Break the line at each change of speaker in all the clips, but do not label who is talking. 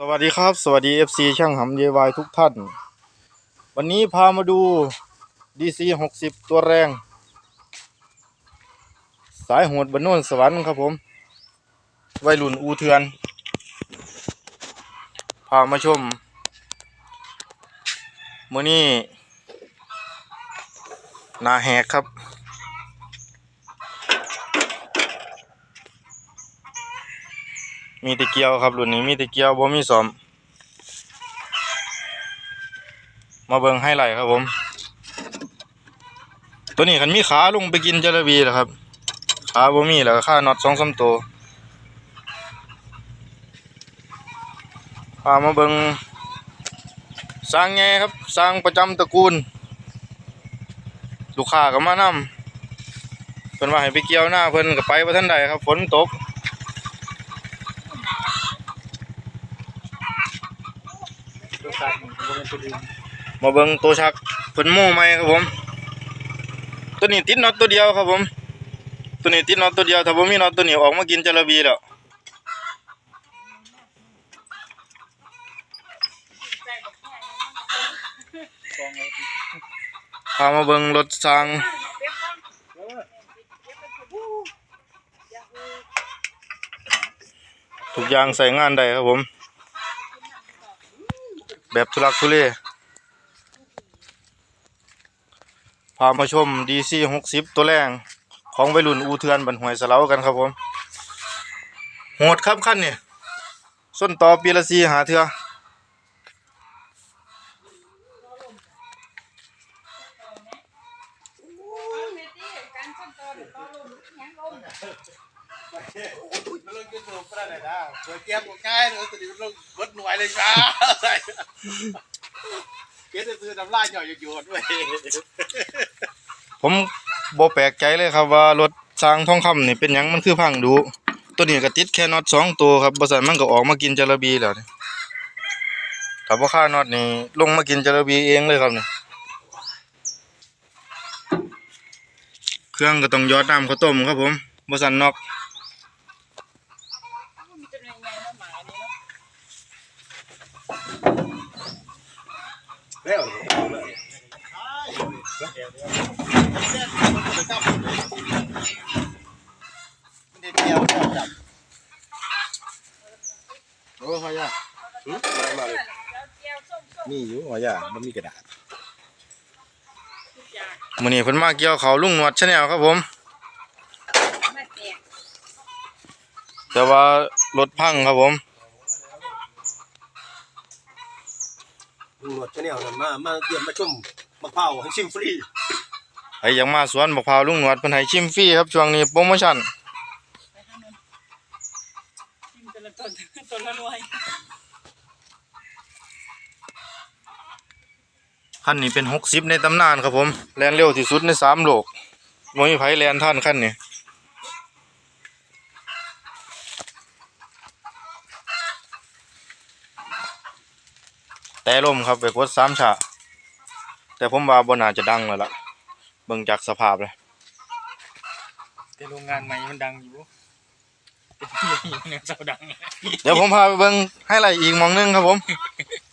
สวัสดีครับ สวัสดี FC ช่างหำเยวายทุกท่าน วันนี้พามาดู DC 60 ตัวแรง สายโหดบนโนนสวรรค์ครับผม วัยรุ่นอูเทือน พามาชมมือนี้นาแหกครับ มีแตะเกียวครับรุ่นนี้มีแตะเกียวบ่มีสอม มาเบิ่งให้ไหลครับผม ตัวนี้คันมีขาลงไปกินจระบีแหละครับขาบ่มีแล้วก็ค่าน็อตสองสามตัวพามาเบิ่งสร้างไงครับสร้างประจำตระกูล ลูกค้าก็มานำเพิ่นว่าให้ไปเกี่ยวหน้าเพิ่นก็ไปบ่ทันใดครับฝนตก มาเบิ่งตัวชักเพิ่นโม่ใหมครับผม ตัวนี้ติดน็อตตัวเดียวครับผม ตัวนี้ติดน็อตตัวเดียวถ้าบ่มีน็อตตัวนี้ออกมากินจระบีแล้วพามาเบิงรถสร้างทุกอย่างใส่งานได้ครับผม แบบทุลักทุเลพามาชม DC 60ตัวแรงของวัยรุ่นอูเทือนบันหวยสลากันครับผมโหดครับขั้นนี่ส้นต่อปีละซีหาเถื่อ
มันลงยูทูบก็ได้นะสวยเจี๊ยบง่ายเลยตอนนี้มันลงกดหน่วยเลยจ้าใส่เกสจะซื้อน้ำลายหน่อยอยู่ๆด้วย
ผมบ่แปลกใจเลยครับว่ารถสร้างทองคำนี่เป็นหยังมันคือพังดูตัวนี้ก็ติดแค่น็อตสองตัวครับบ่ซั่นมันก็ออกมากินจระบีแล้วนี่ถ้าบ่ค่าน็อตนี่ลงมากินจระบีเองเลยครับนี่ เครื่องก็ต้องยอดน้ำข้าวต้มครับผมบ่ซั่นนอก
แล้วมันเด็ดเดียวจับโอ้ยพ่อยานี่อยู่พ่อยามันมีกระดาษ
มื้อนี้เพิ่นมาเกี่ยวเขาวลุงหนวดชาแนลครับผม แต่ว่ารถพังครับผม
ลุงหนวดชาแนลนั่นมามาเยี่ยมมาชมมะพร้าวให้ชิมฟรี
ใครอยากมาสวนบักพร้าวลุงหนวดเพิ่นให้ชิมฟรีครับช่วงนี้โปรโมชั่น
กินแต่ละต้นต้นละหน่วย
คันนี้เป็น60ในตำนานครับผมแล่นเร็วที่สุดใน3โลกบ่มีไผแล่นทันคันนี้แต่ลมครับไปกด3ฉะแต่ผมว่าบ่น่าจะดังแล้วล่ะเบิ่งจากสภาพเลย
แต่โรงงานใหม่มันดังอยู่เป็นเนี่ยเจ้าดัง
เดี๋ยวผมพาไปเบิ่งไฮไลท์อีกหมองหนึงครับผม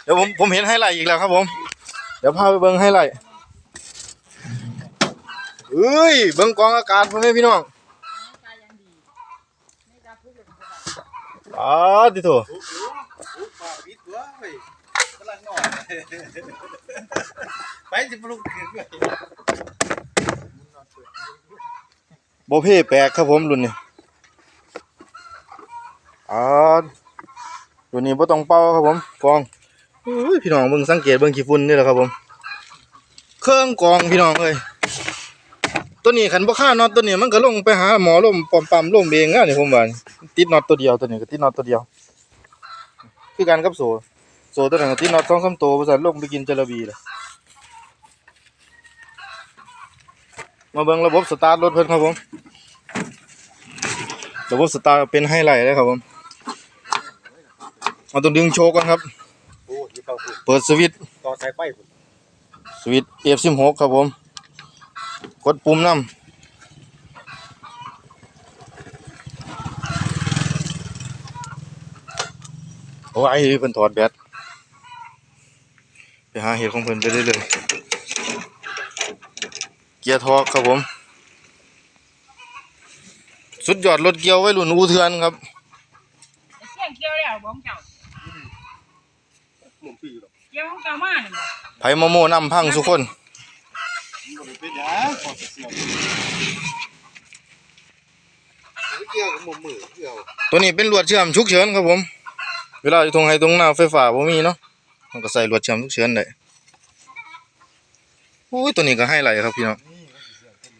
เดี๋ยวผมผมเห็นไฮไลท์อีกแล้วครับผม เดี๋ยวพาไปเบิ่งไฮไลท์เอ้ย เบิ่งกองอากาศพ่อแม่พี่น้องอ๋อติโถ
อุ๊บอุ๊บมาวิดตัวเว้ยกำลังนอนไปจะปลุกขึ้นด้วย
โบเพ่แปลกครับผมรุ่นนี้อ๋อรุ่นนี้บ่ต้องเป่าครับผมกองเอ้ย พี่น้องเบิ่งสังเกตเบิ่งขี้ฝุ่นนี่แหละครับผม เครื่องกองพี่น้องเอ้ยตัวนี้คันบ่ค่าน็อตตัวนี้มันก็ลงไปหาหมอลมปอมปั๊มลมเองอะนี่ผมว่าติดน็อตตัวเดียวตัวนี้ก็ติดน็อตตัวเดียว คือกันกับโซ่โซ่ตัวนั้นก็ติดน็อตสองสามตัวบ่ซั่นลงไปกินจระบีเลยมาเบิ่งระบบสตาร์ทรถเพิ่นครับผมระบบสตาร์ทเป็นไฮไลท์เลยครับผมเอาตัวดึงโชว์ก่อนครับ
เข้าถูก
เปิดสวิตช์
ต่อสายไฟผม
สวิตช์ F16 ครับผม กดปุ่มน้ำโอ้ไอ้เพิ่นถอดแบตไปหาเห็ดของเพิ่นไปเรื่อยๆเกียร์ทอกครับผม สุดยอดรถเกียวไว้รุ่นอูเทือนครับ
เสี่ยงเกี่ยวแล้วบ่ของเจ้า
หมุนปีหรอก
เกี่ยวของเจ้ามานี่บ่
ไผมาโมนำพังสุคน
มันเป็นยังขอเสียงเกี่ยวกับมือมือเกี่ยว
ตัวนี้เป็นลวดเชื่อมฉุกเฉินครับผม เวลาอยู่ตรงไห้ตรงหน้าไฟฟ้าบ่มีเนาะมันก็ใส่ลวดเชื่อมฉุกเฉินได้อุ้ยตัวนี้ก็ให้ไหลครับพี่น้อง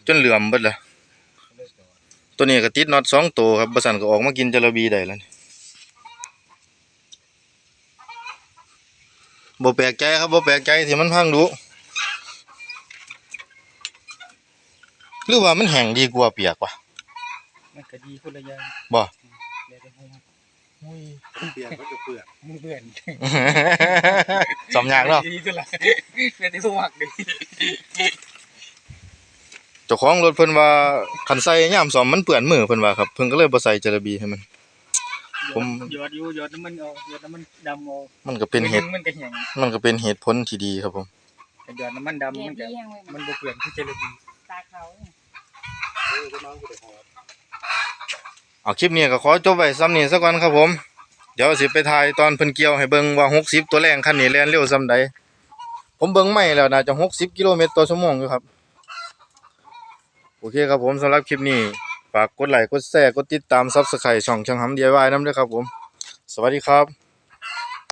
จนเหลื่อมเบิดเลยตัวนี้ก็ติดน็อตสองตัวครับบ่ซั่นก็ออกมากินจระบีได้แล้วนี่ บ่แปลกใจครับบ่แปลกใจที่มันพังดุหรือว่ามันแห้งดีกว่าเปียกวะ
มันก็ดีคนละอย่าง
บ่
แล้วแต่ผม
เปลี่ยนก็จะเปลือก
มือเพื่อน
สำยากเนาะ
ดีสุดละแล้วแต่ผมมักดี
เจ้าของรถเพิ่นว่าคันใส่ยามซ่อมมันเปื้อนมือเพิ่นว่าครับเพิ่นก็เลยบ่ใส่จระบีให้มัน ผม
หยอดอยู่หยอดน้ำมันเอาหยอดน้ำมันดำเอา
มันก็เป็นเหตุ
มันก็แห้ง
มันก็เป็นเหตุผลที่ดีครับผม
แต่หยอดน้ำมันดำ
เรีย
มันนก็
ดีแฮงไว้
มันบ่เปลี่ยนที่เจลบี
ตาเขาเนี่ย
เออก็น้องกูได้พอ
เอาคลิปนี้ก็ขอจบไว้ซ้ำนี้ซะก่อนครับผม เดี๋ยวสิไปถ่ายตอนเพิ่นเกี่ยวให้เบิ่งว่า60ตัวแรงคันนี้แล่นเร็วส่ำใดผมเบิ่งไม่แล้วน่าจะ60กิโลเมตรต่อชั่วโมงอยู่ครับ โอเคครับผมสำหรับคลิปนี้ ฝากกดไลค์กดแชร์กดติดตาม s u b สไครต์ช่องช่างหำ DIY นำด้วยครับผม สวัสดีครับ